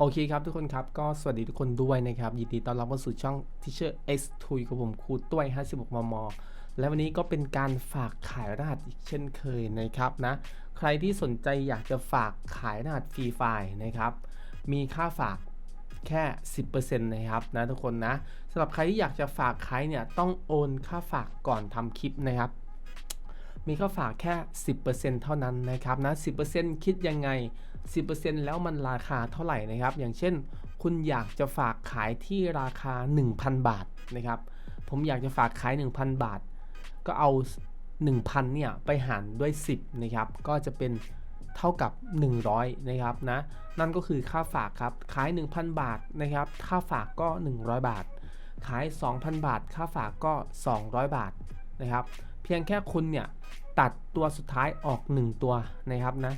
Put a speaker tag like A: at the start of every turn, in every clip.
A: โอเคครับทุกคนครับ ก็สวัสดีทุกคนด้วยนะครับ ยินดีต้อนรับเข้าสู่ช่อง Teacher X ทุยกับผมครูต้วย 56 มม และวันนี้ก็เป็นการฝากขายรหัสอีกเช่นเคยนะครับนะ ใครที่สนใจอยากจะฝากขายรหัสฟรีไฟล์นะครับ มีค่าฝากแค่ 10%นะครับนะทุกคนนะสำหรับใครที่อยากจะฝากขายเนี่ยต้องโอนค่าฝากก่อนทำคลิปนะครับ มีค่าฝากแค่ 10%เท่านั้นนะครับนะ 10%คิดยังไง 10%แล้วมันราคาเท่าไหร่นะครับ อย่างเช่น คุณอยากจะฝากขายที่ราคา 1,000 บาทนะครับ ผมอยากจะฝากขาย 1,000 บาท ก็เอา 1,000เนี่ยไปหารด้วย 10นะครับ ก็จะเป็นเท่ากับ 100นะครับนะ นั่นก็คือค่าฝากครับ ขาย 1,000 บาทนะครับ ค่าฝากก็ 100 บาท ขาย 2,000 บาท ค่าฝากก็ 200 บาทนะครับ เพียงแค่คุณเนี่ยตัดตัวสุดท้ายออก 1 ตัวนะครับนะ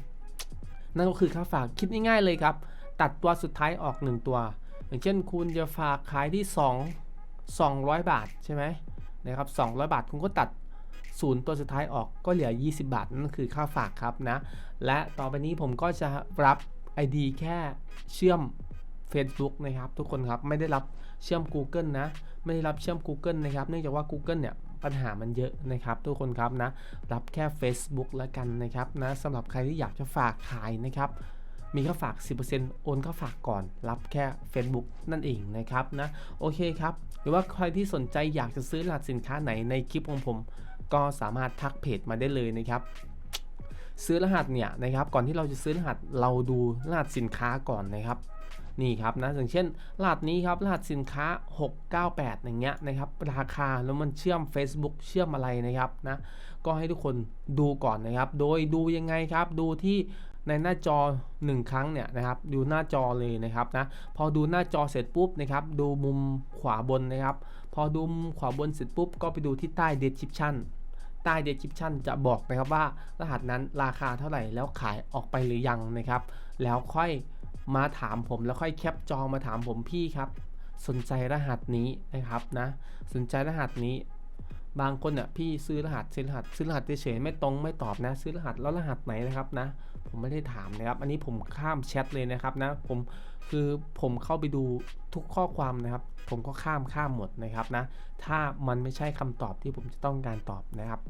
A: นั่นก็คือค่าฝากคิดง่ายๆเลยครับ ตัดตัวสุดท้ายออก 1 ตัว อย่างเช่นคุณจะฝากขายที่ 2 200 บาทใช่ไหมนะครับ200 บาทคุณก็ตัดศูนย์ตัวสุดท้ายออกก็เหลือ 20 บาท นั่นคือค่าฝากครับนะ และต่อไปนี้ผมก็จะรับ ID แค่เชื่อม Facebook นะครับ ทุกคนครับไม่ได้รับเชื่อม Google นะ ไม่ได้รับเชื่อม Google นะครับ เนื่องจากว่า Google เนี่ย ปัญหามันเยอะนะครับ ทุกคนครับนะ รับแค่ Facebook แล้วกันนะครับนะสำหรับใครที่อยากจะฝากขายนะครับมีค่าฝาก 10%โอนค่าฝากก่อน รับแค่ Facebook นั่นเองนะครับนะโอเคครับ หรือว่าใครที่สนใจอยากจะซื้อรหัสสินค้าไหนในคลิปของผม ก็สามารถทักเพจมาได้เลยนะครับ ซื้อรหัสเนี่ยนะครับ ก่อนที่เราจะซื้อรหัสเราดูรหัสสินค้าก่อนนะครับ นี่ครับนะอย่างเช่นรหัสนี้ครับรหัสสินค้า 698 อย่างเงี้ยนะครับราคาแล้วมันเชื่อม Facebook เชื่อมอะไรนะครับนะก็ให้ทุกคนดูก่อนนะครับ โดยดูยังไงครับดูที่ในหน้าจอ 1 ครั้งเนี่ยนะครับดูหน้าจอเลยนะครับนะพอดูหน้าจอเสร็จปุ๊บนะครับดูมุมขวาบนนะครับ พอดูมุมขวาบนเสร็จปุ๊บก็ไปดูที่ใต้ description ใต้ description จะบอกนะครับว่ารหัสนั้นราคาเท่าไหร่แล้วขายออกไปหรือยังนะครับ แล้วค่อย มาถามผมแล้วค่อยแคปจองมาถามผมพี่ครับ สนใจรหัสนี้นะครับนะ สนใจรหัสนี้ บางคนเนี่ยพี่ซื้อรหัสซื้อรหัสซื้อรหัสเฉยๆไม่ตรงไม่ตอบนะ ซื้อรหัสแล้วรหัสไหนนะครับนะ ผมไม่ได้ถามนะครับ อันนี้ผมข้ามแชทเลยนะครับนะ ผมคือผมเข้าไปดูทุกข้อความนะครับ ผมก็ข้ามข้ามหมดนะครับนะ ถ้ามันไม่ใช่คำตอบที่ผมจะต้องการตอบนะครับ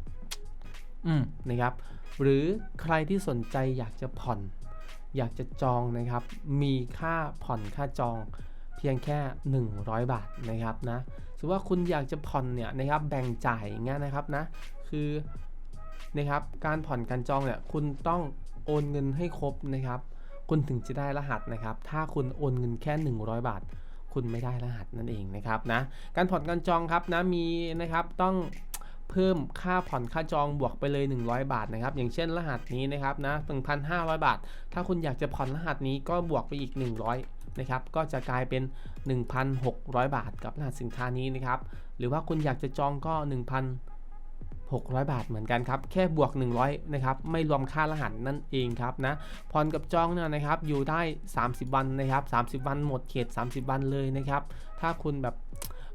A: อืมนะครับ หรือใครที่สนใจอยากจะผ่อน อยากจะจองนะครับ มีค่าผ่อนค่าจองเพียงแค่ 100 บาทนะครับนะสมมติว่าคุณอยากจะผ่อนเนี่ยนะครับแบ่งจ่ายอย่างเงี้ยนะครับนะคือนะครับการผ่อนการจองเนี่ยคุณต้องโอนเงินให้ครบนะครับ คุณถึงจะได้รหัสนะครับ ถ้าคุณโอนเงินแค่ 100 บาท คุณไม่ได้รหัสนั่นเองนะครับนะการผ่อนการจองครับนะมีนะครับต้อง เพิ่มค่าผ่อนค่าจองบวกไปเลย 100 บาทนะครับ อย่างเช่นรหัสนี้นะครับนะ1,500 บาท ถ้าคุณอยากจะผ่อนรหัสนี้ก็บวกไปอีก 100นะครับ ก็จะกลายเป็น 1,600 บาทกับรหัสสินค้านี้นะครับ หรือว่าคุณอยากจะจองก็1,600 บาทเหมือนกันครับ แค่บวก 100 นะครับ ไม่รวมค่ารหัสนั่นเองครับนะผ่อนกับจองเนี่ยนะครับ อยู่ได้ 30 วันนะครับ 30 วันหมดเขต 30 วันเลยนะครับ ถ้าคุณแบบ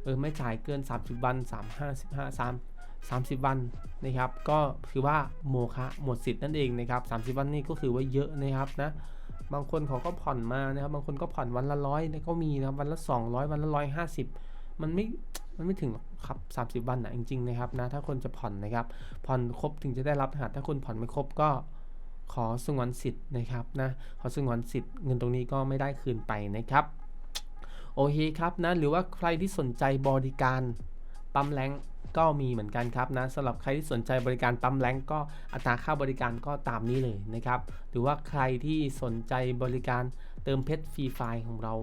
A: เออไม่จ่ายเกิน 30 วัน 3 5 5 3 30 วันนะครับ ก็คือว่าโมฆะหมดสิทธิ์นั่นเองนะครับ 30 วันนี่ก็คือว่าเยอะนะครับนะ บางคนเขาก็ผ่อนมานะครับ บางคนก็ผ่อนวันละร้อยก็มีนะครับ วันละ 200 วันละ150มันไม่ มันไม่ถึงหรอกครับ 30 วันนะจริงๆนะครับนะ ถ้าคนจะผ่อนนะครับ ผ่อนครบถึงจะได้รับรหัสถ้าคนผ่อนไม่ครบก็ขอสงวนสิทธิ์นะครับนะ ขอสงวนสิทธิ์เงินตรงนี้ก็ไม่ได้คืนไปนะครับ โอเคครับนะ หรือว่าใครที่สนใจบริการปั๊มแรง ก็มีเหมือนกันครับนะสำหรับใครที่สนใจบริการปั๊มแรงก็อัตราค่าบริการก็ตามนี้เลยนะครับ หรือว่าใครที่สนใจบริการเติมเพชรฟรีไฟล์ของเรา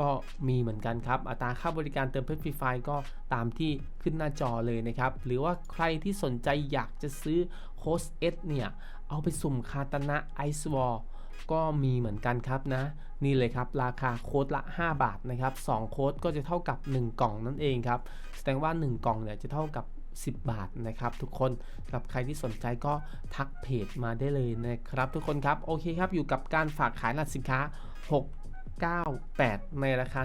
A: ก็มีเหมือนกันครับ อัตราค่าบริการเติมเพชรฟรีไฟล์ก็ตามที่ขึ้นหน้าจอเลยนะครับ หรือว่าใครที่สนใจอยากจะซื้อโค้ชเอสเนี่ย เอาไปสุ่มคาตานะไอซ์วอลก็มีเหมือนกันครับนะ นี่เลยครับ ราคาโค้ดละ 5 บาทนะครับ2โค้ดก็จะเท่ากับ 1 กล่องนั่นเองครับ แสดงว่า 1 กล่องเนี่ยจะเท่ากับ 10 บาทนะครับ ทุกคนสำหรับใครที่สนใจก็ทักเพจมาได้เลยนะครับ ทุกคนครับ โอเคครับ อยู่กับการฝากขายรหัสสินค้า 698 ในราคา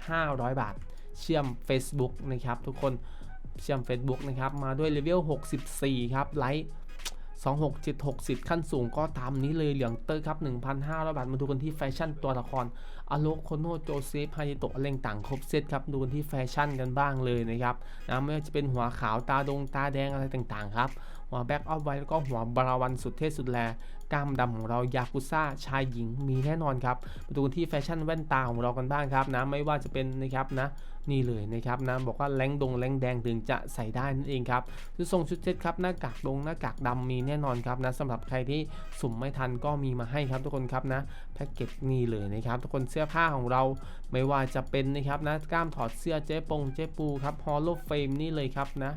A: 1,500 บาท เชื่อม Facebook นะครับ ทุกคนเชื่อม Facebook นะครับ มาด้วยเลเวล 64 ครับไลค์ 2676สิทธิ์ขั้นสูงก็ตามนี้เลยเหลืองเตอร์ครับ 1,500 บาท มาดูกันที่แฟชั่นตัวละครอโลโคโนโจเซฟฮายโตะอะไรต่างครบเซตครับ ดูกันที่แฟชั่นกันบ้างเลยนะครับนะไม่ว่าจะเป็นหัวขาวตาดงตาแดงอะไรต่างๆครับหัวแบ็กออฟไว้แล้วก็หัวบราวันสุดเท่สุดแลกล้ามดำของเรายากุซ่าชายหญิงมีแน่นอนครับมาดูกันที่แฟชั่นแว่นตาของเรากันบ้างครับนะไม่ว่าจะเป็นนะครับนะ นี่เลยนะครับนะบอกว่าแรงดงแรงแดงถึงจะใส่ได้นั่นเองครับชุดทรงชุดเซ็ตครับหน้ากากดงหน้ากากดำมีแน่นอนครับนะสำหรับใครที่สุ่มไม่ทันก็มีมาให้ครับทุกคนครับนะแพ็กเกจนี่เลยนะครับทุกคนเสื้อผ้าของเราไม่ว่าจะเป็นนะครับนะกล้ามถอดเสื้อเจ๊ปงเจ๊ปูครับฮอลโลเฟมนี่เลยครับนะ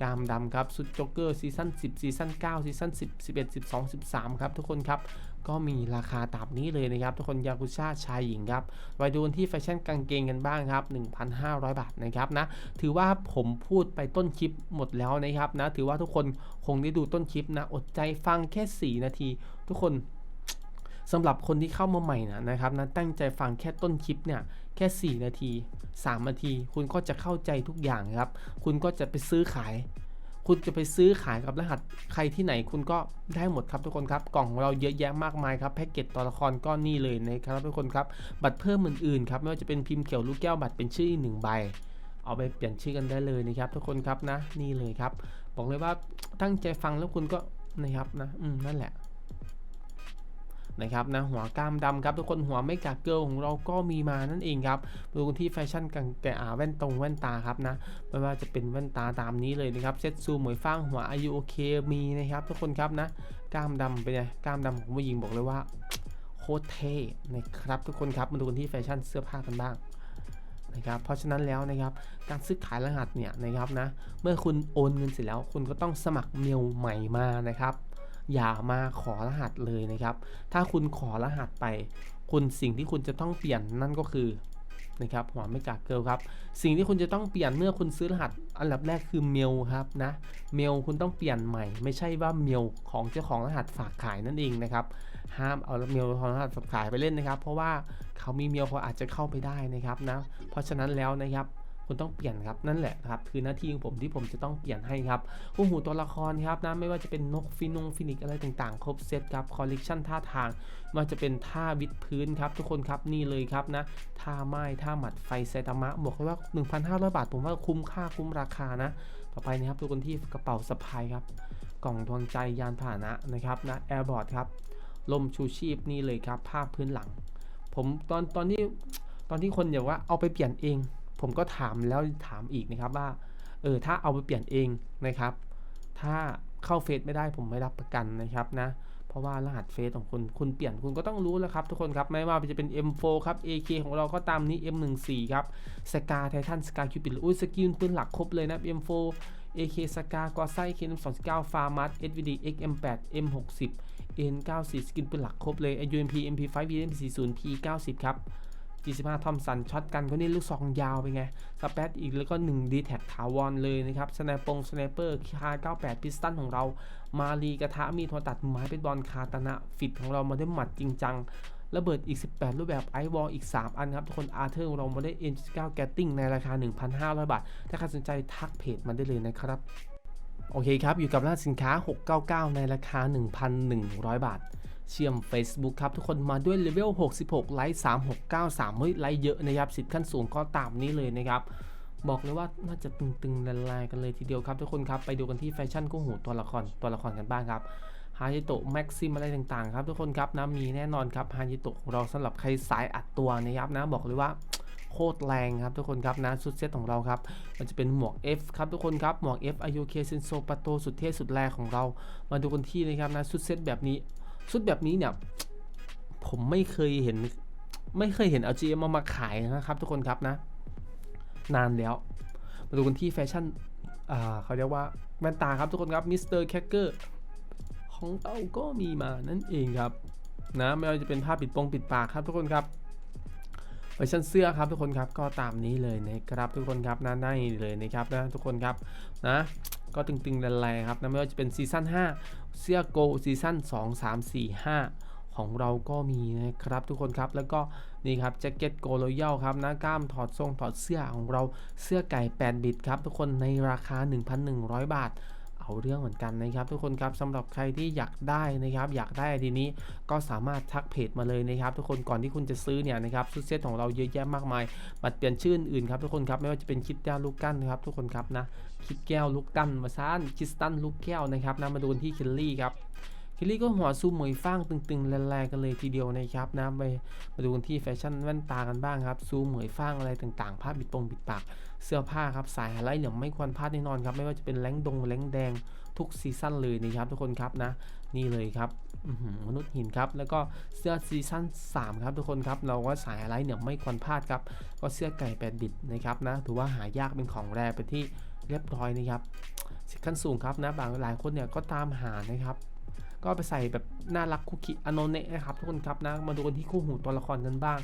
A: กามดำครับสุดจ็อกเกอร์ซีซั่น10ซีซั่น9ซีซั่น10 11 12 13 ครับทุกคนครับ ก็มีราคาตามนี้เลยนะครับ ทุกคนยากุซ่าชายหญิงครับไปดูที่แฟชั่นกางเกงกันบ้างครับ 1,500 บาทนะครับนะ ถือว่าผมพูดไปต้นคลิปหมดแล้วนะครับนะ ถือว่าทุกคนคงได้ดูต้นคลิปนะ อดใจฟังแค่ 4 นาที ทุกคน สำหรับคนที่เข้ามาใหม่นะนะครับนะตั้งใจฟังแค่ต้นคลิปเนี่ยแค่ 4 นาที 3 นาที คุณก็จะเข้าใจทุกอย่างครับ คุณก็จะไปซื้อขาย คุณจะไปซื้อขายกับรหัสใครที่ไหนคุณก็ได้หมดครับทุกคนครับ กล่องของเราเยอะแยะมากมายครับแพ็กเกจตัวละครก็นี่เลยนะครับทุกคนครับ บัตรเพิ่มอื่นๆครับไม่ว่าจะเป็นพิมพ์เขียวลูกแก้วบัตรเป็นชื่ออีกหนึ่งใบ เอาไปเปลี่ยนชื่อกันได้เลยนะครับ ทุกคนครับนะนี่เลยครับ บอกเลยว่าตั้งใจฟังแล้วคุณก็นะครับนะอืมนั่นแหละ นะครับนะหัวกล้ามดำครับทุกคนหัวไม่กากเกิลของเราก็มีมานั่นเองครับดูกันที่แฟชั่นกางแกะแว่นตรงแว่นตาครับนะไม่ว่าจะเป็นแว่นตาตามนี้เลยนะครับเซตซูมหมวยฟ้างหัวอายุโอเคมีนะครับทุกคนครับนะกล้ามดำเป็นไงกล้ามดำของผู้หญิงบอกเลยว่าโคตรเท่นะครับทุกคนครับมาดูกันที่แฟชั่นเสื้อผ้ากันบ้างนะครับเพราะฉะนั้นแล้วนะครับการซื้อขายรหัสเนี่ยนะครับนะเมื่อคุณโอนเงินเสร็จแล้วคุณก็ต้องสมัครเมลใหม่มานะครับ อย่ามาขอรหัสเลยนะครับ ถ้าคุณขอรหัสไป คุณสิ่งที่คุณจะต้องเปลี่ยนนั่นก็คือนะครับหัวไม่กากเกิลครับ สิ่งที่คุณจะต้องเปลี่ยนเมื่อคุณซื้อรหัส อันดับแรกคือเมลครับนะเมลคุณต้องเปลี่ยนใหม่ ไม่ใช่ว่าเมลของเจ้าของรหัสฝากขายนั่นเองนะครับห้ามเอาเมลของรหัสฝากขายไปเล่นนะครับ เพราะว่าเขามีเมลเขาอาจจะเข้าไปได้นะครับนะเพราะฉะนั้นแล้วนะครับ คุณต้องเปลี่ยนครับนั่นแหละครับคือหน้าที่ของผมที่ผมจะต้องเปลี่ยนให้ครับคู่หูตัวละครครับนะไม่ว่าจะเป็นนกฟินงฟินิกอะไรต่างๆ ครบเซตครับคอลเลกชันท่าทางไมันจะเป็นท่าวิดพื้นครับทุกคนครับนี่เลยครับนะท่าไม้ท่าหมัดไฟไซตามะบอกเลยว่า 1,500 บาท ผมว่าคุ้มค่าคุ้มราคานะ ต่อไปนะครับทุกคนที่กระเป๋าสะพายครับ กล่องดวงใจยานพาหนะนะครับนะแอร์บอร์ดครับลมชูชีพนี่เลยครับ ภาพพื้นหลัง ผมตอนตอนที่ตอนที่คนอยากว่าเอาไปเปลี่ยนเอง ผมก็ถามแล้วถามอีกนะครับว่า เออถ้าเอาไปเปลี่ยนเองนะครับ ถ้าเข้าเฟซไม่ได้ผมไม่รับประกันนะครับนะเพราะว่ารหัสเฟซของคุณคุณเปลี่ยนคุณก็ต้องรู้แล้วครับทุกคนครับไม่ว่าจะเป็น M4 ครับ AK ของเราก็ตามนี้ M14 ครับสกาไททันสกาคิวปิดอุ้ยสกิลปืนหลักครบเลยนะ M4 AK สกากอไซเคน29ฟาร์มัส SVD XM8 M60 N94 สกินปืนหลักครบเลย UMP MP5 VM40 P90 ครับ G15 ทอมสันช็อตกันก็นี่ลูกซองยาวไปไงสเปซอีกแล้วก็1 d t แท็ถาวรเลยนะครับสไนปงสไนเปอร์คา98 พิสตันของเรา มารีกระทะมีโทรตัดไม้เป็นบอลคาตนะฟิตของเรามาได้หมัดจริงจังระเบิดอีก 18 รูปแบบไอวอลอีก 3 อันครับ ทุกคนอาร์เธอร์เรามาได้ N9 แกตติ้งในราคา 1,500 บาท ถ้าใครสนใจทักเพจมันได้เลยนะครับ โอเคครับ อยู่กับร้านสินค้า 699 ในราคา 1,100 บาท เชื่อม Facebook ครับ ทุกคนมาด้วยเลเวล 66 ไลค์3693 เฮ้ย ไลค์เยอะนะครับสิทธิ์ขั้นสูงก็ตามนี้เลยนะครับ บอกเลยว่าน่าจะตึงๆละลายกันเลยทีเดียวครับ ทุกคนครับไปดูกันที่แฟชั่นกู้หูตัวละครตัวละครกันบ้างครับฮาจิโตะแม็กซิมอะไรต่างๆครับทุกคนครับนะมีแน่นอนครับฮาจิโตะของเราสำหรับใครสายอัดตัวนะครับนะบอกเลยว่าโคตรแรงครับทุกคนครับนะชุดเซตของเราครับมันจะเป็นหมวก F ครับทุกคนครับหมวก F อายุเคเซนโซปาโตสุดเท่สุดแรงของเรา มาดูกันที่นะครับนะชุดเซตแบบนี้ ชุดแบบนี้เนี่ย ผมไม่เคยเห็น ไม่เคยเห็น LGM มามาขายนะครับ ทุกคนครับนะ นานแล้ว มาดูกันที่แฟชั่นอ่าเขาเรียกว่าแว่นตาครับทุกคนครับมิสเตอร์แคคเกอร์ของเราก็มีมานั่นเองครับ นะไม่ว่าจะเป็นผ้าปิดปงปิดปากครับทุกคนครับเวอร์ชันเสื้อครับทุกคนครับก็ตามนี้เลยนะครับทุกคนครับนะได้เลยนะครับนะทุกคนครับนะ ก็ตึงๆแรงๆครับนะไม่ว่าจะเป็นซีซั่น5 เสื้อโกซีซั่น2 3 4 5 ของเราก็มีนะครับทุกคนครับแล้วก็นี่ครับแจ็คเก็ตโกโรยัลครับนะกล้ามถอดทรงถอดเสื้อของเราเสื้อไก่8บิตครับทุกคนในราคา 1,100 บาท เอาเรื่องเหมือนกันนะครับ ทุกคนครับสำหรับใครที่อยากได้นะครับ อยากได้ทีนี้ก็สามารถทักเพจมาเลยนะครับ ทุกคนก่อนที่คุณจะซื้อเนี่ยนะครับชุดเซตของเราเยอะแยะมากมายบัตรเปลี่ยนชื่ออื่นครับทุกคนครับไม่ว่าจะเป็นคิดแก้วลูกกั้นนะครับทุกคนครับนะคิดแก้วลูกกั้นมาซ่านคิสตันลูกแก้วนะครับนะมาดูที่คิลลี่ครับ คิลลี่ก็หัวซูมเหมยฟ้างตึงๆแรงๆกันเลยทีเดียวนะครับนะไปมาดูกันที่แฟชั่นแว่นตากันบ้างครับซูมเหมยฟ้างอะไรต่างๆผ้าบิดปงบิดปากเสื้อผ้าครับสายไฮไลท์เนี่ยไม่ควรพลาดแน่นอนครับไม่ว่าจะเป็นแรงดงแรงแดงทุกซีซั่นเลยนะครับทุกคนครับนะนี่เลยครับมนุษย์หินครับแล้วก็เสื้อซีซั่น3ครับทุกคนครับเราก็สายไฮไลท์เนี่ยไม่ควรพลาดครับก็เสื้อไก่แปดบิดนะครับนะถือว่าหายากเป็นของแรเป็นที่เรียบร้อยนะครับขั้นสูงครับนะบางหลายคนเนี่ยก็ตามหานะครับ ก็ไปใส่แบบน่ารักคุกิอโนเนะนะครับทุกคนครับนะมาดูกันที่คู่หูตัวละครกันบ้าง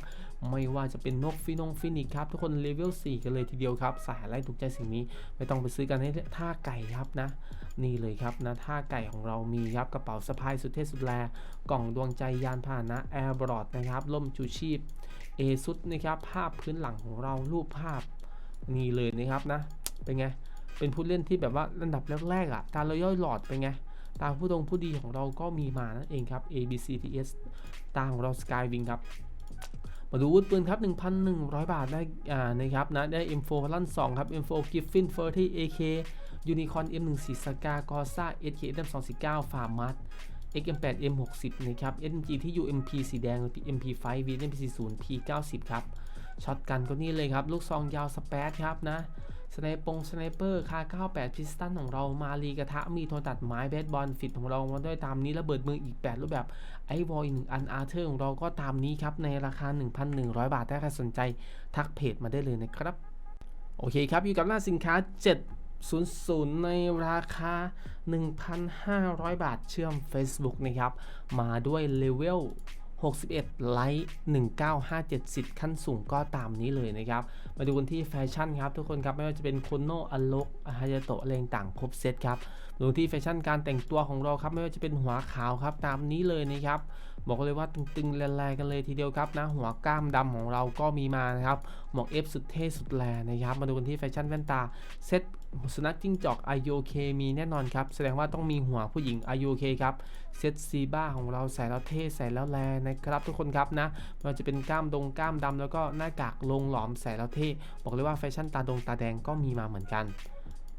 A: ไม่ว่าจะเป็นนกฟินงฟินิกครับทุกคนเลเวล4กันเลยทีเดียวครับสายไล่ถูกใจสิ่งนี้ ไม่ต้องไปซื้อกันให้ท่าไก่ครับนะ นี่เลยครับนะท่าไก่ของเรามีครับกระเป๋าสะพายสุดเท่สุดแลกล่องดวงใจยานพาหนะแอร์บรอดนะครับล่มชูชีพเอซุดนะครับภาพพื้นหลังของเรารูปภาพนี่เลยนะครับนะเป็นไงเป็นผู้เล่นที่แบบว่าระดับแรกๆอะการเราย่อยหลอดเป็นไง ตามผู้ตรงผู้ดีของเราก็มีมานั่นเองครับ A B C T S ตามของเรา Skywing ครับมาดูวุธปืนครับ 1,100 บาทได้อ่านะครับนะได้ M4 พลัน2ครับ M4 Griffin 30 AK Unicorn M14 Scar Corsa SK M249 Farmat XM8 M60 นะครับ SMG ที่ UMP สีแดง MP5 VMP40 P90 ครับ ช็อตกันก็นี่เลยครับ ลูกซองยาวสเปซครับนะ สไนปงสไนเปอร์คา98 พิสตันของเรามารีกระทะมีโทรตัดไม้เบสบอลฟิตของเรามาด้วยตามนี้ระเบิดมืออีก 8 รูปแบบไอวอลอีกหนึ่งอันอาร์เธอร์ของเราก็ตามนี้ครับ ในราคา 1,100 บาทถ้าใครสนใจทักเพจมาได้เลยนะครับ โอเคครับ อยู่กับหน้าสินค้า 700 ในราคา 1,500 บาทเชื่อม Facebook นะครับ มาด้วยเลเวล 61ไลท์1957สิทธิ์ขั้นสูงก็ตามนี้เลยนะครับ มาดูกันที่แฟชั่นครับทุกคนครับ ไม่ว่าจะเป็นโคโนอลกฮายาโตะอะไรต่างครบเซตครับดูที่แฟชั่นการแต่งตัวของเราครับ ไม่ว่าจะเป็นหัวขาวครับตามนี้เลยนะครับ บอกเลยว่าตึงๆแรงๆกันเลยทีเดียวครับนะหัวกล้ามดำของเราก็มีมานะครับหมวกเอฟสุดเท่สุดแรงนะครับมาดูกันที่แฟชั่นแว่นตาเซ็ตสุนัขจิ้งจอก IOK มีแน่นอนครับ แสดงว่าต้องมีหัวผู้หญิง IOK ครับเซตซีบ้าของเราใส่แล้วเท่ใส่แล้วแรงนะครับ ทุกคนครับนะมันจะเป็นกล้ามดงกล้ามดำแล้วก็หน้ากากลงหลอมใส่แล้วเท่ บอกเลยว่าแฟชั่นตาดงตาแดงก็มีมาเหมือนกัน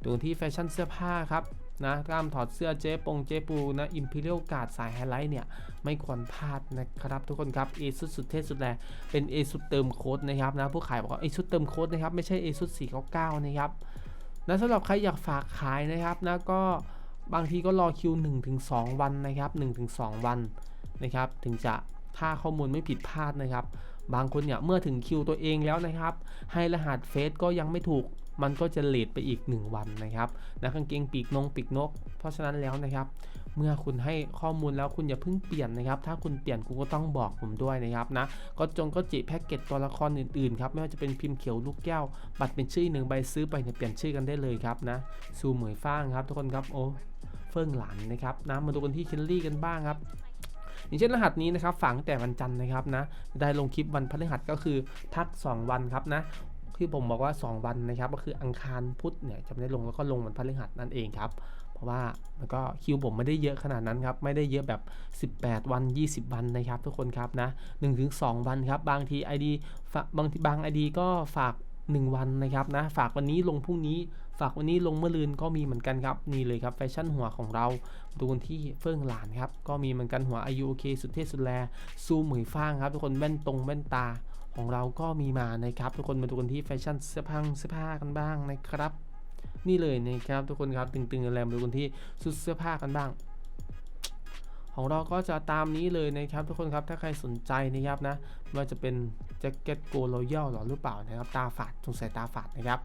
A: ดูที่แฟชั่นเสื้อผ้าครับ นะกล้ามถอดเสื้อเจ๊ปงเจ๊ปูนะอิมพีเรียลการ์ดสายไฮไลท์เนี่ย ไม่ควรพลาดนะครับทุกคนครับเอสุดสุดเท่สุดแรงเป็นเอสุดเติมโค้ดนะครับนะผู้ขายบอกว่าเอสุดเติมโค้ดนะครับไม่ใช่เอสุด499นะครับและสำหรับใครอยากฝากขายนะครับนะก็บางทีก็รอคิว 1-2 วันนะครับ 1-2 วันนะครับ ถึงจะถ้าข้อมูลไม่ผิดพลาดนะครับ บางคนเนี่ยเมื่อถึงคิวตัวเองแล้วนะครับ ให้รหัสเฟซก็ยังไม่ถูก มันก็จะเลทไปอีก 1 วันนะครับนะกางเกงปีกนงปีกนก เพราะฉะนั้นแล้วนะครับ เมื่อคุณให้ข้อมูลแล้วคุณอย่าเพิ่งเปลี่ยนนะครับ ถ้าคุณเปลี่ยนคุณก็ต้องบอกผมด้วยนะครับนะก็จงก็จิแพ็กเกจตัวละครอื่นๆครับไม่ว่าจะเป็นพิมพ์เขียวลูกแก้ว บัตรเป็นชื่อหนึ่งใบซื้อไปเนี่ยเปลี่ยนชื่อกันได้เลยครับนะซูเหมยฟ้างครับทุกคนครับโอ้เฟิ่งหลานนะครับนะมาดูกันที่เคลลี่กันบ้างครับอย่างเช่นรหัสนี้นะครับฝังแต่วันจันทร์นะครับนะได้ลงคลิปวันพฤหัสก็คือทัก 2 วันครับนะ ที่ผมบอกว่า 2 วันนะครับ ก็คืออังคารพุธเนี่ยจะไม่ได้ลงแล้วก็ลงวันพฤหัสนั่นเองครับ เพราะว่าแล้วก็คิวผมไม่ได้เยอะขนาดนั้นครับไม่ได้เยอะแบบ 18 วัน 20 วันนะครับ ทุกคนครับนะ1-2 วันครับ บางที ID ฝากบางทีบาง ID ก็ฝาก 1 วันนะครับนะฝากวันนี้ลงพรุ่งนี้ฝากวันนี้ลงเมื่อลืนก็มีเหมือนกันครับ นี่เลยครับแฟชั่นหัวของเราดูกันที่เฟื่องหลานครับ ก็มีเหมือนกันหัวอายุโอเคสุดเท่สุดแลซูเหมยฟ้างครับ ทุกคนแว่นตรงแว่นตา ของเราก็มีมานะครับ ทุกคนมาดูกันที่แฟชั่นเสื้อผ้าเสื้อผ้ากันบ้างนะครับ นี่เลยนะครับ ทุกคนครับตึงๆแรงมาดูกันที่ชุดเสื้อผ้ากันบ้าง ของเราก็จะตามนี้เลยนะครับ ทุกคนครับถ้าใครสนใจนะครับนะไม่ว่าจะเป็นแจ็คเก็ตโกลยัลหรอหรือเปล่านะครับ ตาฝาดสงสัยตาฝาดนะครับ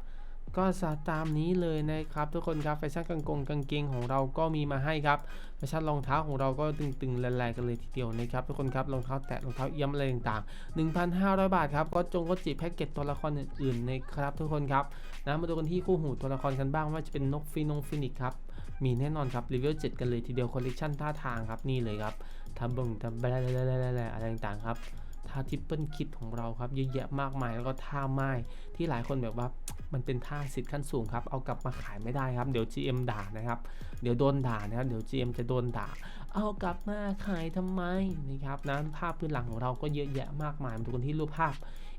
A: ก็จะตามนี้เลยนะครับ ทุกคนครับแฟชั่นกางกงกางเกงของเราก็มีมาให้ครับแฟชั่นรองเท้าของเราก็ตึงๆแรงๆกันเลยทีเดียวนะครับทุกคนครับรองเท้าแตะรองเท้าเอี้ยมอะไรต่างๆ 1,500 บาทครับก็จงก็จีแพ็กเกจตัวละครอื่นๆนะครับทุกคนครับนะมาดูกันที่คู่หูตัวละครกันบ้างว่าจะเป็นนกฟีนงฟินิกครับมีแน่นอนครับรีวิว7กันเลยทีเดียวคอลเลคชันท่าทางครับนี่เลยครับทำบึงทำอะไรอะไรต่างๆครับ ท่าทิปเปิลคิดของเราครับเยอะแยะมากมายแล้วก็ท่าไม้ที่หลายคนแบบว่ามันเป็นท่าสิทธิ์ขั้นสูงครับเอากลับมาขายไม่ได้ครับ เดี๋ยว GM ด่านะครับ เดี๋ยวโดนด่านะครับเดี๋ยว GM จะโดนด่า เอากลับมาขายทำไมนะครับนะภาพพื้นหลังของเราก็เยอะแยะมากมายมาดูกันที่รูปภาพ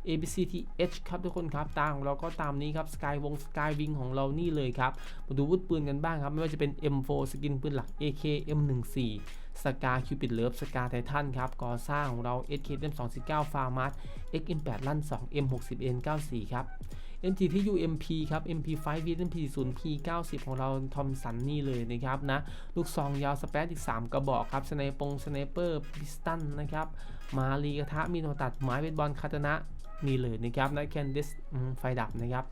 A: ABCTH ครับทุกคนครับตามเราก็ตามนี้ครับ Sky วง Sky Wing ของเรานี่เลยครับมาดูวุธปืนกันบ้างครับ ไม่ว่าจะเป็น M4 สกินปืนหลัก AK M14 สกาคิวปิดเลิฟสกาไททันครับกอซ่างของเรา SKM29 ฟาร์มัส XM8 ลั่น 2 M60 N94 ครับ MG ที่ UMP ครับ MP5 VMP 0 P90 ของเราทอมสันนี่เลยนะครับนะ ลูกซองยาวสเปซอีก 3 กระบอกครับสไนปงสไนเปอร์พิสตันนะครับ มารีกระทะมีโนตัดไม้เบสบอลคาตนะนี่เลยนะครับนะแคนดิสไฟดับนะครับ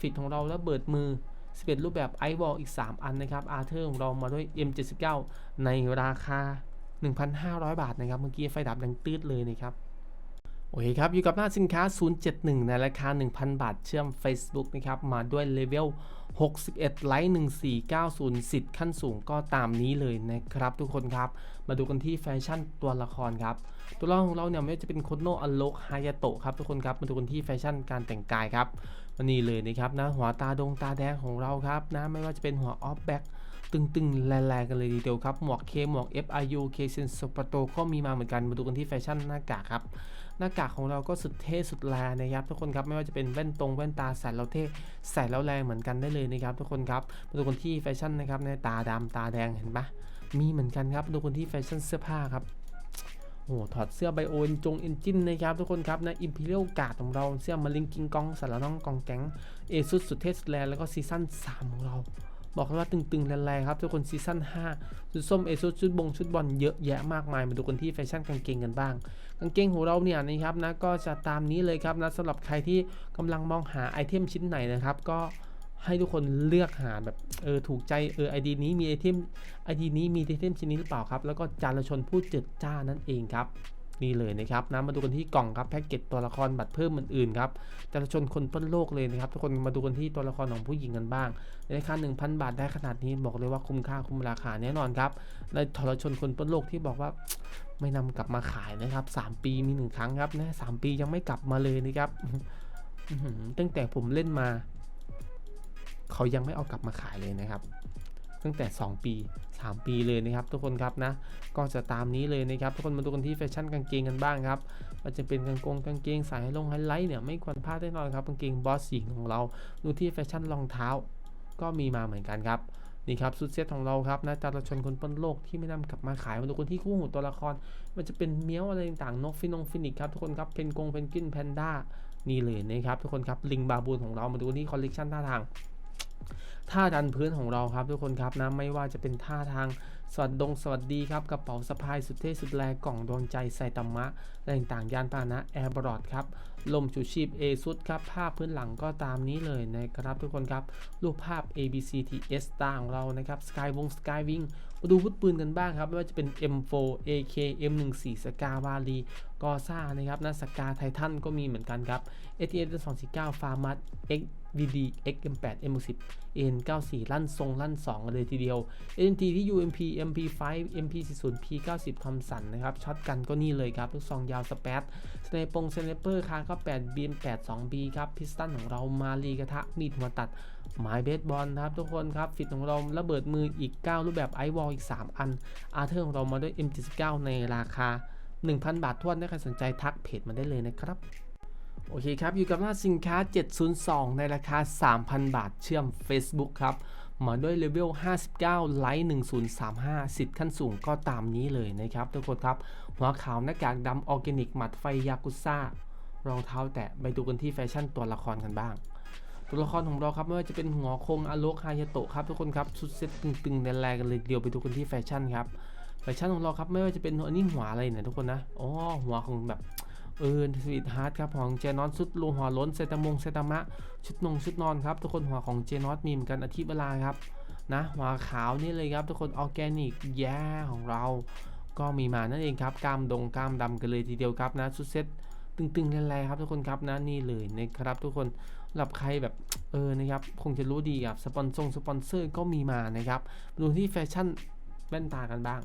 A: ฟิตของเราแล้วเบิดมือ 11 รูปแบบไอวอลอีก 3 อันนะครับอาร์เธอร์ของเรามาด้วย M79 ในราคา 1,500 บาทนะครับ เมื่อกี้ไฟดับดังตืดเลยนะครับ โอเคครับ อยู่กับหน้าสินค้า 071 ในราคา 1,000 บาท เชื่อม Facebook นะครับ มาด้วยเลเวล 61 ไลท์1490 สิทธิ์ขั้นสูงก็ตามนี้เลยนะครับทุกคนครับ มาดูกันที่แฟชั่นตัวละครครับ ตัวละครของเราเนี่ยไม่ว่าจะเป็นโคโนอัลโลกฮายาโตะครับทุกคนครับ มาดูกันที่แฟชั่นการแต่งกายครับวันนี้เลยนะครับนะหัวตาดงตาแดงของเราครับนะไม่ว่าจะเป็นหัวออฟแบ็ก ตึงๆแรงๆกันเลยทีเดียวครับ หมวกเคหมวก FIU เคเซนสปโตก็มีมาเหมือนกัน มาดูกันที่แฟชั่นหน้ากากครับ หน้ากากของเราก็สุดเท่สุดแรงนะครับทุกคนครับ ไม่ว่าจะเป็นแว่นตรงแว่นตาใส่แล้วเท่ใส่แล้วแรงเหมือนกันได้เลยนะครับทุกคนครับ มาดูกันที่แฟชั่นนะครับในตาดำตาแดงเห็นปะมีเหมือนกันครับมาดูกันที่แฟชั่นเสื้อผ้าครับโอ้ถอดเสื้อไบโอเอนจงเอนจินนะครับทุกคนครับนะอิมพีเรียลการ์ดของเราเสื้อมาลิงกิงกองสารน้องกองแก๊งเอซุดสุดเทสแลนแล้วก็ซีซั่น3ของเรา บอกเลยว่าตึงๆแรงๆครับทุกคนซีซั่น5ชุดส้มเอซุดชุดบงชุดบอลเยอะแยะมากมายมาดูกันที่แฟชั่นกางเกงกันบ้าง กางเกงของเราเนี่ยนะครับนะก็จะตามนี้เลยครับนะสำหรับใครที่กำลังมองหาไอเทมชิ้นไหนนะครับก็ให้ทุกคนเลือกหาแบบเออถูกใจเออไอดีนี้มีไอเทมไอดีนี้มีไอเทมชิ้นนี้หรือเปล่าครับ แล้วก็จารชนผู้เจิดจ้านั่นเองครับ นี่เลยนะครับนะมาดูกันที่กล่องครับแพ็กเกจตัวละครบัตรเพิ่มอื่นๆครับจารชนคนพ้นโลกเลยนะครับทุกคนมาดูกันที่ตัวละครของผู้หญิงกันบ้าง ในราคา 1,000 บาทได้ขนาดนี้บอกเลยว่าคุ้มค่าคุ้มราคาแน่นอนครับในทรชนคนพ้นโลกที่บอกว่าไม่นำกลับมาขายนะครับ 3 ปีมีหนึ่งครั้งครับนะสามปียังไม่กลับมาเลยนะครับตั้งแต่ผมเล่นมา เขายังไม่เอากลับมาขายเลยนะครับ ตั้งแต่ 2 ปี 3 ปีเลยนะครับ ทุกคนครับนะก็จะตามนี้เลยนะครับ ทุกคนมาดูกันที่แฟชั่นกางเกงกันบ้างครับมันจะเป็นกางกงกางเกงสายลงไฮไลท์เนี่ยไม่ควรพลาดแน่นอนครับกางเกงบอสหญิงของเราดูที่แฟชั่นรองเท้า ก็มีมาเหมือนกันครับนี่ครับสุดเซตของเราครับนะจารชนคนป้นโลกที่ไม่นำกลับมาขายมาดูคนที่คู่หูตัวละคร มันจะเป็นเมี้ยวอะไรต่างๆนกฟินงฟินิกครับทุกคนครับเพนกงเพนกินแพนด้านี่เลยนะครับทุกคนครับลิงบาบูนของเรามาดูที่คอลเลกชันท่าทาง ท่าดันพื้นของเราครับทุกคนครับนะไม่ว่าจะเป็นท่าทางสวัสดงสวัสดีครับกระเป๋าสะพายสุดเท่สุดแรงกล่องดวงใจใส่ตัมะและต่างยานพาหนะแอร์บรอดครับลมชูชีพเอซุดครับภาพพื้นหลังก็ตามนี้เลยนะครับทุกคนครับรูปภาพ A B C T S ตาของเรานะครับสกายวงสกายวิงมาดูวุธปืนกันบ้างครับไม่ว่าจะเป็น M4 AK M14 สกาวาลีกอซ่านะครับนะสกาไททันก็มีเหมือนกันครับ ATS 249 ฟาร์มัส X VD XM8 M10 N94 ลั่นทรงลั่น 2 เลยทีเดียว NT ที่ UMP MP5 MP40 P90 ทอมสันนะครับช็อตกันก็นี่เลยครับ ลูกซองยาวสเปซสไนปงสไนเปอร์คาร์ก็8 BM8 2B ครับ พิสตันของเรามารีกระทะ มีดหัวตัด หมายเบสบอลครับทุกคนครับ ฟิตของเราระเบิดมืออีก 9 รูปแบบไอวอลอีก 3 อัน อาร์เธอร์ของเรามาด้วย M79 ในราคา 1,000 บาททวนถ้าใครสนใจทักเพจมาได้เลยนะครับ โอเคครับ อยู่กับหน้าสินค้า 702 ในราคา 3,000 บาทเชื่อม Facebook ครับมาด้วยเลเวล 59 ไลท์ 1035 สิทธิ์ขั้นสูงก็ตามนี้เลยนะครับทุกคนครับ หัวขาวหน้ากากดำออร์แกนิก หมัดไฟยากุซ่ารองเท้าแตะไปดูกันที่แฟชั่นตัวละครกันบ้าง ตัวละครของเราครับไม่ว่าจะเป็นหัวคงอโลกฮายาโตะครับทุกคนครับชุดเซ็ตตึงๆแรงๆกันเลยเดียวไปดูกันที่แฟชั่นครับแฟชั่นของเราครับไม่ว่าจะเป็นอันนี้หัวอะไรเนี่ยทุกคนนะอ๋อหัวของแบบ เออสวีทฮาร์ดครับของเจนอสชุดลงหัวล้นเซตามงเซตามะ ชุดนงชุดนอนครับ ทุกคนหัวของเจนอสมีเหมือนกันอาทิตย์เวลาครับนะหัวขาวนี่เลยครับทุกคนออร์แกนิกแย่ของเรา ก็มีมานั่นเองครับกล้ามดงกล้ามดำกันเลยทีเดียวครับนะชุดเซตตึงๆแรงๆครับทุกคนครับนะนี่เลยนะครับ ทุกคนหรับใครแบบเออนะครับคงจะรู้ดีครับสปอนซงสปอนเซอร์ก็มีมานะครับดูที่แฟชั่นแว่นตากันบ้าง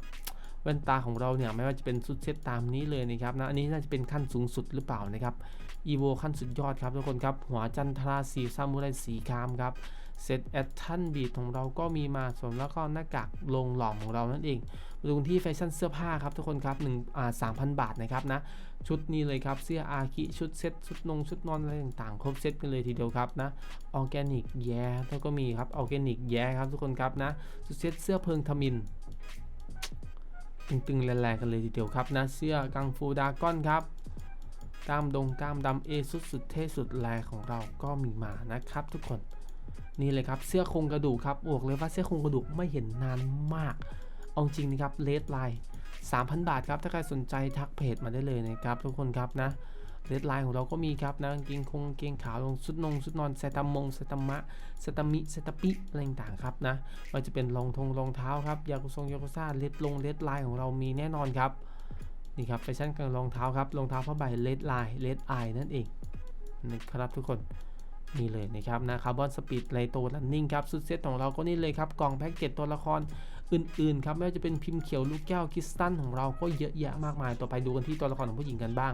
A: ว่นตาของเราเนี่ยไม่ว่าจะเป็นชุดเซตตามนี้เลยนะครับนะอันนี้น่าจะเป็นขั้นสูงสุดหรือเปล่านะครับอีโวขั้นสุดยอดครับทุกคนครับหัวจันทราสีซามูไรสีครามครับเซตแอตทันบีทของเราก็มีมาส่วนแล้วก็หน้ากากลงหล่อมของเรานั่นเองมาดูที่แฟชั่นเสื้อผ้าครับทุกคนครับหนึ่งอ่าสามพันบาทนะครับนะชุดนี้เลยครับเสื้ออาคิชุดเซตชุดนงชุดนอนอะไรต่างๆ ครบเซตกันเลยทีเดียวครับนะออร์แกนิกแย่แล้วก็มีครับออร์แกนิกแย่ครับทุกคนครับนะชุดเซตเสื้อเพิงทมิน ตึงๆแรงๆกันเลยทีเดียวครับนะเสื้อกังฟูดากอนครับกล้ามดงกล้ามดำเอสุดสุดเท่สุดแรงของเราก็มีมานะครับ ทุกคนนี่เลยครับเสื้อคงกระดูกครับบอกเลยว่าเสื้อคงกระดูกไม่เห็นนานมาก เอาจริงนะครับเลดไลน์3,000 บาทครับถ้าใครสนใจทักเพจมาได้เลยนะครับทุกคนครับนะ เลดไลน์ของเราก็มีครับนะกางเกงคงกางเกงขาวลงชุดนงชุดนอนไซตามงไซตามะไซตามิไซตาปิอะไรต่างครับนะมันจะเป็นรองทงรองเท้าครับยากุทรงยากุซ่าเลดลงเลดไลน์ของเรามีแน่นอนครับนี่ครับแฟชั่นกับรองเท้าครับรองเท้าผ้าใบเลดไลน์เลดไอนั่นเองนะครับทุกคนนี่เลยนะครับนะคาร์บอนสปีดไลโตลันนิ่งครับสุดเซตของเราก็นี่เลยครับกล่องแพ็กเกจตัวละคร อื่นๆครับไม่ว่าจะเป็นพิมพ์เขียวลูกแก้วคิสตัลของเราก็เยอะแยะมากมาย ต่อไปดูกันที่ตัวละครของผู้หญิงกันบ้าง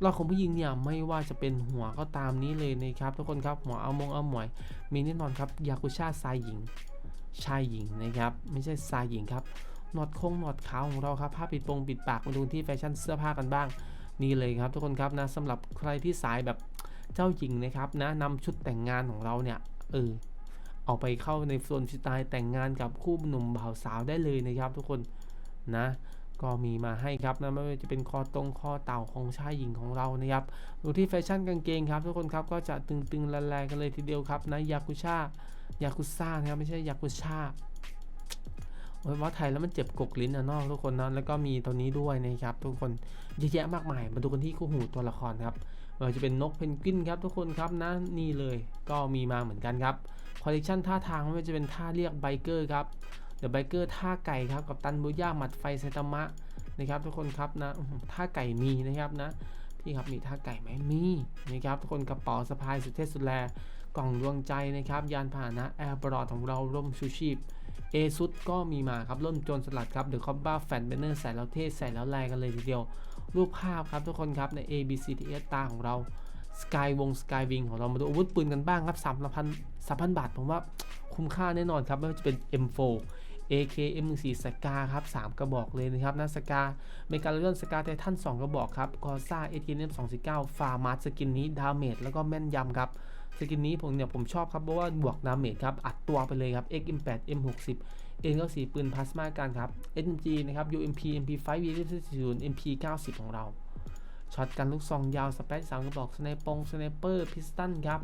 A: เราของผู้หญิงเนี่ยไม่ว่าจะเป็นหัวก็ตามนี้เลยนะครับทุกคนครับหัวเอามงเอาหมวย มีแน่นอนครับยากุช่าทรายหญิง ชายหญิงนะครับไม่ใช่ทรายหญิงครับหนวดคงหนวดขาวของเราครับผ้าปิดปงปิดปากมาดูที่แฟชั่นเสื้อผ้ากันบ้างนี่เลยครับทุกคนครับนะสำหรับใครที่สายแบบเจ้าหญิงนะครับนะนำชุดแต่งงานของเราเนี่ยเออ เอาไปเข้าในโซนสไตล์แต่งงานกับคู่หนุ่มบ่าวสาวได้เลยนะครับทุกคนนะก็มีมาให้ครับนะไม่ว่าจะเป็นคอตรงคอเต่าของชายหญิงของเรานะครับดูที่แฟชั่นกางเกงครับ ทุกคนครับก็จะตึงๆแรงๆกันเลยทีเดียวครับนะยากุช่ายากุซ่านะครับไม่ใช่ยากุช่าโอ้ยว่าไทยแล้วมันเจ็บกกลิ้นนะนอกทุกคนนะแล้วก็มีตัวนี้ด้วยนะครับ ทุกคนเยอะแยะมากมายมาดูกันที่คู่หูตัวละครครับเราจะเป็นนกเพนกวินครับทุกคนครับนะนี่เลยก็มีมาเหมือนกันครับ คอลเลคชันท่าทางไม่ว่าจะเป็นท่าเรียกไบเกอร์ครับเดี๋ยวไบเกอร์ท่าไก่ครับกับตันบุย่าหมัดไฟไซตามะนะครับทุกคนครับนะท่าไก่มีนะครับนะพี่ครับมีท่าไก่ไหมมีนะครับทุกคนกระเป๋าสะพายสุดเท่สุดแลกล่องดวงใจนะครับยานพาหนะแอร์บรอดของเราร่มชูชีพเอซุดก็มีมาครับร่มโจรสลัดครับเดอะคอมบ้าแฟนเบนเนอร์ใส่แล้วเท่ใส่แล้วแรงกันเลยทีเดียว รูปภาพครับทุกคนครับใน A B C D S ตาของเรา สกายวงสกายวิงของเรามาดูอาวุธปืนกันบ้างครับสามพันสามพันบาทผมว่าคุ้มค่าแน่นอนครับ ไม่ว่าจะเป็น M4 AK M14 สกาครับ 3 กระบอกเลยนะครับนะสกาเมกาเลื่อนสกาไททัน2 กระบอกครับกอซ่าเอทีเนม249ฟาร์มาสกินนี้ดาเมจแล้วก็แม่นยำครับสกินนี้ผมเนี่ยผมชอบครับ เพราะว่าบวกดาเมจครับ อัดตัวไปเลยครับ XM8 M60 N94 ปืนพลาสมากันครับ SMG นะครับ UMP MP5 V40 MP90 ของเรา ช็อตกันลูกซองยาวสเปซสามกระบอกสไนปงสไนเปอร์พิสตันครับ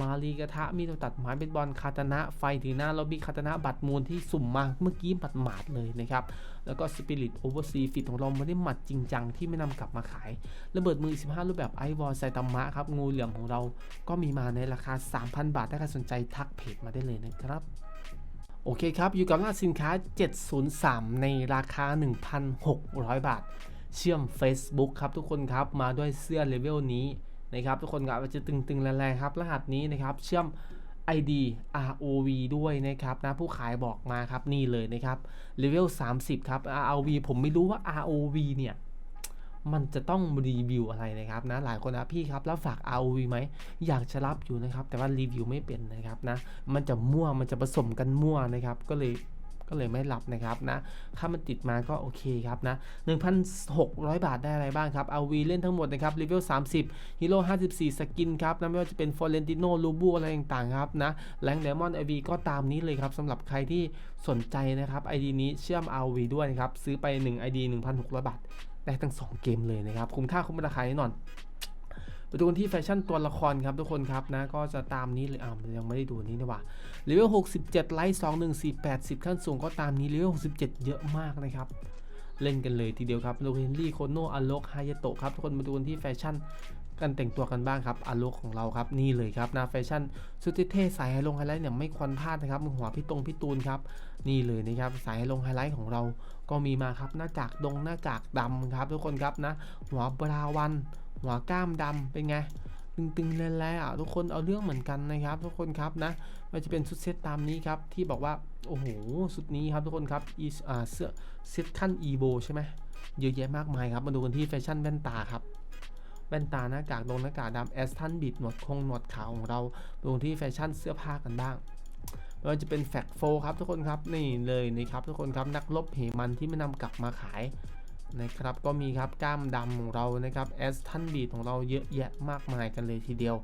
A: มารีกระทะมีตัวตัดไม้เบสบอลคาตนะไฟถือหน้าล็อบบี้คาตนะบัตรมูลที่สุ่มมาเมื่อกี้บัดหมาดเลยนะครับ แล้วก็สปิริตโอเวอร์ซีฟิตของเราไม่ได้หมัดจริงจังที่ไม่นำกลับมาขาย ระเบิดมือ 15 รูปแบบไอวอลไซตามะครับ งูเหลือมของเราก็มีมาในราคา 3,000 บาท ถ้าใครสนใจทักเพจมาได้เลยนะครับโอเคครับ อยู่กับร้าสินค้า 703 ในราคา 1,600 บาท เชื่อม Facebook ครับทุกคนครับมาด้วยเสื้อเลเวลนี้นะครับทุกคนครับจะตึงๆแรงๆครับรหัสนี้นะครับเชื่อม ID ROV ด้วยนะครับนะผู้ขายบอกมาครับนี่เลยนะครับเลเวล30 ครับ ROV ผมไม่รู้ว่า ROV เนี่ยมันจะต้องรีวิวอะไรนะครับนะหลายคนนะพี่ครับแล้วฝาก ROV ไหมอยากจะรับอยู่นะครับ แต่ว่ารีวิวไม่เป็นนะครับนะมันจะมั่วมันจะผสมกันมั่วนะครับก็เลย ก็เลยไม่รับนะครับนะถ้ามันติดมาก็โอเคครับนะ 1,600 บาทได้อะไรบ้างครับเอาวีเล่นทั้งหมดนะครับเลเวล 30ฮีโร่54 สกินครับนะไม่ว่าจะเป็นฟอร์เรนติโนลูบูอะไรต่างๆครับนะแรงเดมอนไอวีก็ตามนี้เลยครับสำหรับใครที่สนใจนะครับ ID นี้เชื่อม RV ด้วยนะครับ ซื้อไป 1 ID 1,600 บาท ได้ทั้ง 2 เกมเลยนะครับ คุ้มค่าคุ้มราคาแน่นอน ไปดูกันที่แฟชั่นตัวละครครับทุกคนครับนะก็จะตามนี้เลยอ่ายังไม่ได้ดูนี้นะว่าเลเวล67 ไลท์2148ขั้นสูงก็ตามนี้เลเวล67 เยอะมากนะครับ เล่นกันเลยทีเดียวครับโลเฮนรี่โคโนอโลกไฮยโตะครับทุกคนมาดูกันที่แฟชั่นกันแต่งตัวกันบ้างครับอโลกของเราครับนี่เลยครับนะแฟชั่นสุดเท่สายไฮลงไฮไลท์เนี่ยไม่ควรพลาดนะครับหัวพี่ตรงพี่ตูนครับนี่เลยนะครับสายไฮลงไฮไลท์ของเราก็มีมาครับหน้ากากดงหน้ากากดำครับทุกคนครับนะหัวบราวัน หัวกล้ามดำเป็นไงตึงๆแรงๆอะทุกคนเอาเรื่องเหมือนกันนะครับ ทุกคนครับนะมันจะเป็นชุดเซตตามนี้ครับที่บอกว่าโอ้โหสุดนี้ครับทุกคนครับอีอ่าเสื้อเซตขั้นอีโบใช่ไหมเยอะแยะมากมายครับมาดูกันที่แฟชั่นแว่นตาครับแว่นตาหน้ากากดงหน้ากากดำแอสตันบิดหนวดคงหนวดขาวของเราดูที่แฟชั่นเสื้อผ้ากันบ้างไม่ว่าจะเป็นแฟกโฟครับทุกคนครับนี่เลยนะครับทุกคนครับนักลบเหมันที่ไม่นำกลับมาขาย นะครับก็มีครับกล้ามดำของเรานะครับแอสตันบีดของเราเยอะแยะมากมายกันเลยทีเดียว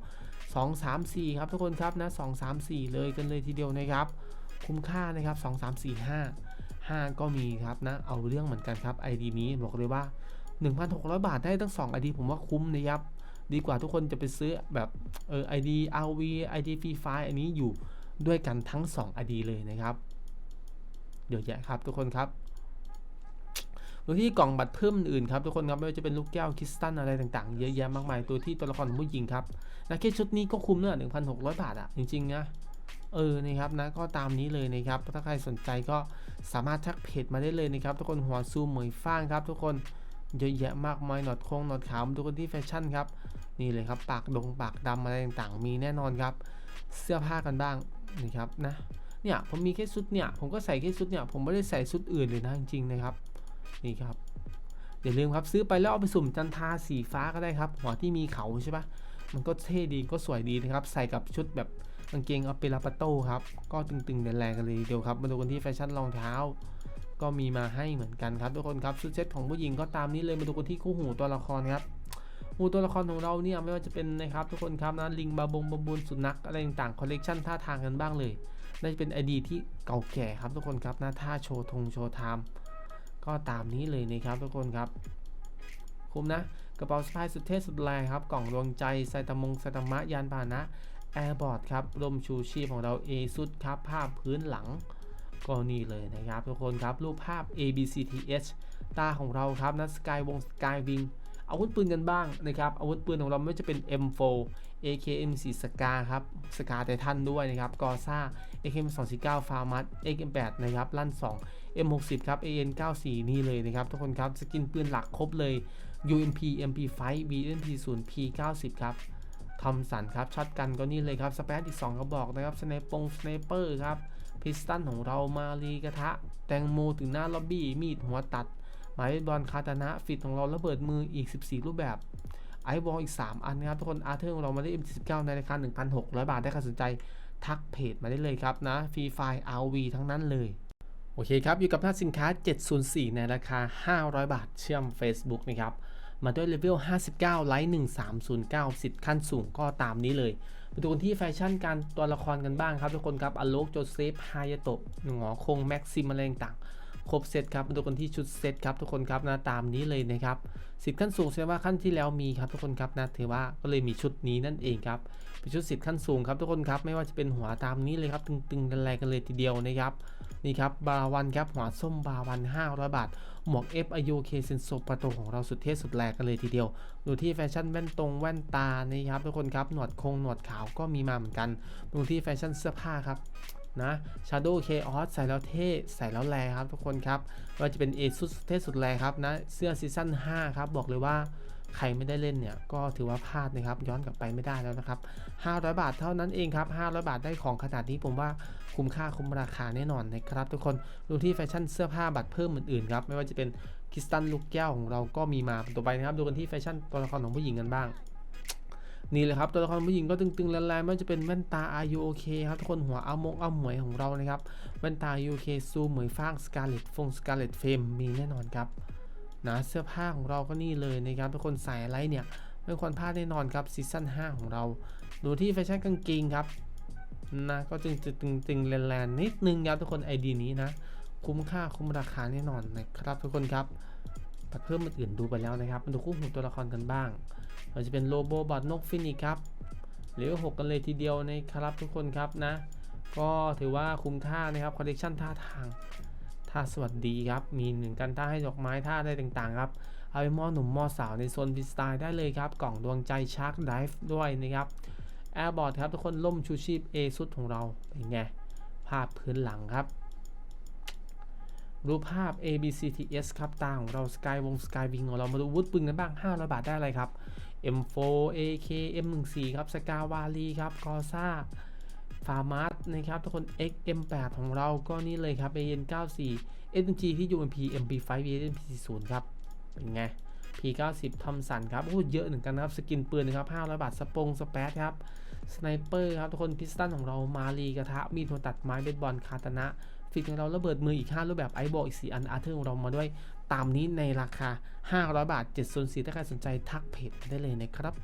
A: 2 3 4 ครับทุกคนครับนะ2 3 4 เลยกันเลยทีเดียวนะครับ คุ้มค่านะครับ 2 3 4 5 5 ก็มีครับนะเอาเรื่องเหมือนกันครับ ID นี้บอกเลยว่า 1,600 บาทได้ทั้ง 2 ID ผมว่าคุ้มนะครับดีกว่าทุกคนจะไปซื้อแบบเออ ID RV ID Free Fire อันนี้อยู่ด้วยกันทั้ง 2 ID เลยนะครับเดี๋ยวแยะครับทุกคนครับ ดูที่กล่องบัตรเพิ่มอื่นครับทุกคนครับไม่ว่าจะเป็นลูกแก้วคริสตัลอะไรต่างๆ เยอะแยะมากมายตัวที่ตัวละครของผู้หญิงครับนะแค่ชุดนี้ก็คุ้มเนอะ1,600บาทอะจริงๆนะเออนะครับนะก็ตามนี้เลยนะครับถ้าใครสนใจก็สามารถทักเพจมาได้เลยนะครับทุกคนหัวซูเหมยฟ้างครับ ทุกคนเยอะแยะมากมายหนอดโค้งหนอดขาวมาดูกันที่แฟชั่นครับนี่เลยครับปากดงปากดำอะไรต่างๆ มีแน่นอนครับ เสื้อผ้ากันบ้างนี่ครับนะเนี่ยผมมีแค่ชุดเนี่ยผมก็ใส่แค่ชุดเนี่ยผมไม่ได้ใส่ชุดอื่นเลยนะจริงๆนะครับ นี่ครับอย่าลืมครับซื้อไปแล้วเอาไปสุ่มจันทาสีฟ้าก็ได้ครับหัวที่มีเขาใช่ปะมันก็เท่ดีก็สวยดีนะครับ ใส่กับชุดแบบกางเกงอเปราปาโต้ครับ ก็ตึงๆแรงๆกันเลยเดียวครับ มาดูกันที่แฟชั่นรองเท้า ก็มีมาให้เหมือนกันครับทุกคนครับชุดเซ็ตของผู้หญิงก็ตามนี้เลยมาดูกันที่คู่หูตัวละครครับหูตัวละครของเราเนี่ยไม่ว่าจะเป็นนะครับทุกคนครับนะลิงบาบงบาบูนสุนัขอะไรต่างๆคอลเลกชันท่าทางกันบ้างเลยน่าจะเป็นไอดีที่เก่าแก่ครับทุกคนครับน้าท่าโชว์ธงโชว์ไทม์ ก็ตามนี้เลยนะครับทุกคนครับ คุ้มนะ กระเป๋าสะพายสุดเท่สุดแรงครับ กล่องดวงใจไซตามงไซตามะยานพาหนะแอร์บอร์ดครับร่มชูชีพของเรา A สุดครับ ภาพพื้นหลังก็นี่เลยนะครับทุกคนครับ รูปภาพ A B C T H ตาของเราครับนะสกายวงสกายวิงอาวุธปืนกันบ้างนะครับอาวุธปืนของเราไม่ว่าจะเป็น M4 AKM4 สกาครับสกาไททันด้วยนะครับกอซ่า AKM249 ฟาร์มัส XM8 นะครับลั่น 2 M60 ครับ AN94 นี่เลยนะครับทุกคนครับสกินปืนหลักครบเลย UMP MP5 BMP0 P90 ครับทอมสันครับช็อตกันก็นี่เลยครับสเปซอีก 2 กระบอกนะครับสไนปงสไนเปอร์ครับพิสตันของเรามารีกระทะ แตงโมถึงหน้าล็อบบี้มีดหัวตัด หมายบอลคาตานะฟิตของเราระเบิดมืออีก 14 รูปแบบ ไอวอลอีก 3 อันนะครับทุกคนอาร์เธอร์ของเรามาได้ M19 ในราคา 1,600 บาทได้ใครสนใจทักเพจมาได้เลยครับนะฟรีไฟล์ RV ทั้งนั้นเลยโอเคครับ อยู่กับหน้าสินค้า 704 ในราคา 500 บาท เชื่อม Facebook นะครับ มาด้วยเลเวล 59 ไลท์1309 สิทธิ์ขั้นสูงก็ตามนี้เลยมาดูกันที่แฟชั่นการตัวละครกันบ้างครับทุกคนครับอโลกโจเซฟ ฮายาโตะหงอคง แม็กซิมอะไรต่าง ครบเซตครับมาดูกันที่ชุดเซตครับทุกคนครับนะตามนี้เลยนะครับสิทธิ์ขั้นสูงแสดงว่าขั้นที่แล้วมีครับทุกคนครับนะถือว่าก็เลยมีชุดนี้นั่นเองครับเป็นชุดสิทธิ์ขั้นสูงครับทุกคนครับไม่ว่าจะเป็นหัวตามนี้เลยครับตึงๆกันแรงกันเลยทีเดียวนะครับนี่ครับบาวันครับหัวส้มบาวัน500 บาท หมวก F I U K เซนโซประตูของเราสุดเท่สุดแรงกันเลยทีเดียวดูที่แฟชั่นแว่นตรงแว่นตานี่ครับทุกคนครับหนวดคงหนวดขาวก็มีมาเหมือนกันดูที่แฟชั่นเสื้อผ้าครับ นะ Shadow Chaos ใส่แล้วเท่ใส่แล้วแรงครับทุกคนครับว่าจะเป็นเอสุดเท่สุดแรงครับนะ เสื้อซีซั่น5ครับ บอกเลยว่าใครไม่ได้เล่นเนี่ย ก็ถือว่าพลาดนะครับ ย้อนกลับไปไม่ได้แล้วนะครับ 500 บาทเท่านั้นเองครับ 500 บาทได้ของขนาดนี้ผมว่าคุ้มค่าคุ้มราคาแน่นอนนะครับ ทุกคนดูที่แฟชั่นเสื้อผ้าบัตรเพิ่มอื่นๆครับ ไม่ว่าจะเป็นคริสตันลูกแก้วของเราก็มีมาต่อไปนะครับ ดูกันที่แฟชั่นตัวละครของผู้หญิงกันบ้าง นี่เลยครับตัวละครผู้หญิงก็ตึงๆแรงๆไม่ว่าจะเป็นแว่นตา RUOK ครับทุกคนหัวเอามงเอาหมวยของเรานะครับแว่นตา UK ซูเหมยฟางสกาเลตฟงสกาเลตเฟมมีแน่นอนครับนะเสื้อผ้าของเราก็นี่เลยนะครับทุกคนใส่อะไรเนี่ยไม่ควรพลาดแน่นอนครับซีซั่น5 ของเรา ดูที่แฟชั่นกางเกงครับนะก็จึงตึงๆแลนๆนิดนึงครับทุกคนไอดีนี้นะคุ้มค่าคุ้มราคาแน่นอนนะครับทุกคนครับปัดเพิ่มอื่นดูไปแล้วนะครับมาดูคู่หูตัวละครกันบ้าง เราจะเป็นโลโบบอทนกฟินิกครับเหลือหกกันเลยทีเดียวนะครับทุกคนครับนะ ก็ถือว่าคุ้มค่านะครับคอลเลกชันท่าทางท่าสวัสดีครับ มีหนึ่งกันท่าให้ดอกไม้ท่าได้ต่างๆครับ เอาไปมอหนุ่มมอสาวในโซนฟิสไตล์ได้เลยครับ กล่องดวงใจชาร์กไดฟ์ด้วยนะครับแอร์บอร์ดครับทุกคนล่มชูชีพ A สุดของเราเป็นไง ภาพพื้นหลังครับ รูปภาพ A B C T S ครับตาของเราสกายวงสกายวิงของเรามาดูวุฒิปืนกันบ้าง 500 บาทได้อะไรครับ M4 AK M14 ครับสกาวาลีครับกอซ่าฟาร์มัสนะครับทุกคน XM8 ของเราก็นี่เลยครับ AN94 SMG ที่ UMP MP5 VSMP40 ครับ เป็นไง P90 ทอมสันครับ โอ้เยอะเหมือนกันนะครับ สกินปืนนะครับ500บาท สปงสเปซครับ สไนเปอร์ครับ ทุกคน พิสตันของเรามาลีกระทะ มีดหัวตัดไม้เบสบอล คาตานะฟิกของเราระเบิดมืออีก 5 รูปแบบไอบอกอีก 4 อันอาร์เธอร์ของเรามาด้วย ตามนี้ในราคา 500 บาท 7 0 4 ถ้าใครสนใจทักเพจได้เลยนะครับ